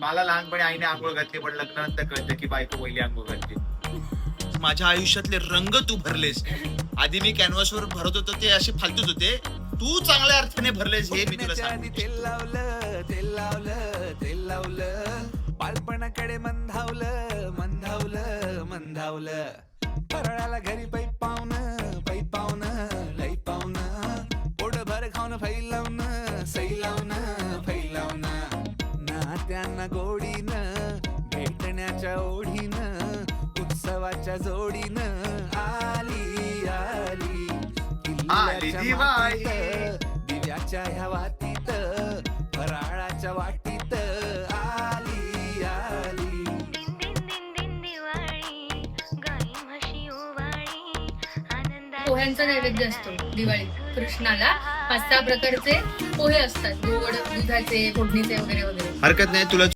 मला लहानपणी आईने आंघोळ घातली पण लग्नानंतर कळतं की बायको पहिली आंघोळ घातली माझ्या आयुष्यातले रंग तू भरलेस. आधी मी कॅनव्हासवर भरत होतो ते असे फालतूच होते. तू चांगल्या अर्थाने भरलेस हे मी तुला तेल लावलं तेल लावलं तेल लावलं. बालपणाकडे मंधावलं मंधावलं मंधावलं. फराळाला घरी पै पाहुणं पै पाहुणं लई पाहुणं पोट भर खाऊन फैलावणं. सैलावणं नात्यांना गोडीनं भेटण्याच्या ओढीनं उत्सवाच्या जोडीनं आली आली. किल्ल्याच्या दिवाळी. मातीत, दिव्याच्या ह्या वातीत फराळाच्या वाटीत आली आली. दिन दिन दिन दिन दिवाळी गाई म्हशी ओवाळी आनंदात पोह्यांचा नैवेद्य असतो दिवाळीत. कृष्णाला पाच सहा प्रकारचे पोहे असतात. गोड दुधाचे फोडणीचे वगैरे वगैरे. हरकत नाही तुला